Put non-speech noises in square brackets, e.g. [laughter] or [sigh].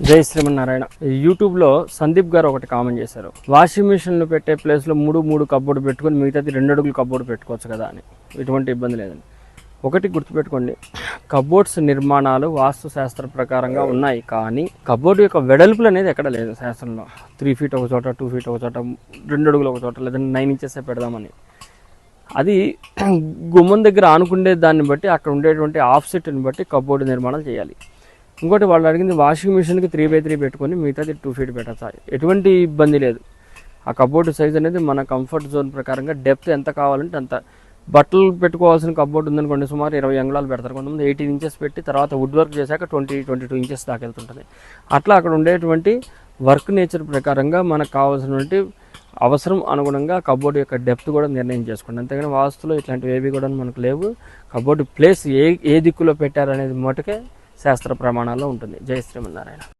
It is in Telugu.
జై శ్రీమన్నారాయణ. యూట్యూబ్లో సందీప్ గారు ఒకటి కామెంట్ చేశారు. వాషింగ్ మిషన్లు పెట్టే ప్లేస్లో మూడు మూడు కబ్బోర్డు పెట్టుకొని మిగతాది రెండు అడుగులు కబ్బోర్డు పెట్టుకోవచ్చు కదా అని. ఎటువంటి ఇబ్బంది లేదని ఒకటి గుర్తుపెట్టుకోండి. కబోర్డ్స్ నిర్మాణాలు వాస్తు శాస్త్ర ప్రకారంగా ఉన్నాయి కానీ కబోర్డు యొక్క వెడల్పులు అనేది ఎక్కడ లేదు శాస్త్రంలో. త్రీ ఫీట్ ఒక చోట టూ ఫీట్ ఒక చోట రెండు అడుగులు ఒక చోట లేదంటే నైన్ ఇంచెస్ పెడదామని. అది [clears throat] గుమ్మం దగ్గర ఆనుకుండే దాన్ని బట్టి అక్కడ ఉండేటువంటి ఆఫ్సెట్ని బట్టి కబోర్డు నిర్మాణాలు చేయాలి. ఇంకోటి వాళ్ళు అడిగింది వాషింగ్ మిషన్కి త్రీ బై త్రీ పెట్టుకొని మిగతాది టూ ఫీట్ పెట్టచ్చు ఎటువంటి ఇబ్బంది లేదు. ఆ కబోర్డ్ సైజ్ అనేది మన కంఫర్ట్ జోన్ ప్రకారంగా డెప్త్ ఎంత కావాలంటే అంత. బట్టలు పెట్టుకోవాల్సిన కబోర్డ్ ఉందనుకోండి సుమారు ఇరవై అంగుళాలు పెడతారు. కొంతమంది ఎయిటీన్ ఇంచెస్ పెట్టి తర్వాత వుడ్ వర్క్ చేశాక ట్వంటీ ట్వంటీ టూ ఇంచెస్ దాకా వెళ్తుంటుంది. అట్లా అక్కడ ఉండేటువంటి వర్క్ నేచర్ ప్రకారంగా మనకు కావాల్సినటువంటి అవసరం అనుగుణంగా కబోర్డు యొక్క డెప్త్ కూడా నిర్ణయం చేసుకోండి. అంతేగాని వాస్తులో ఇట్లాంటివి ఏవి కూడా మనకు లేవు. కబోర్డు ప్లేస్ ఏ ఏ దిక్కులో పెట్టారనేది మటుకే శాస్త్ర ప్రమాణాల్లో ఉంటుంది. జయ శ్రీమన్నారాయణ.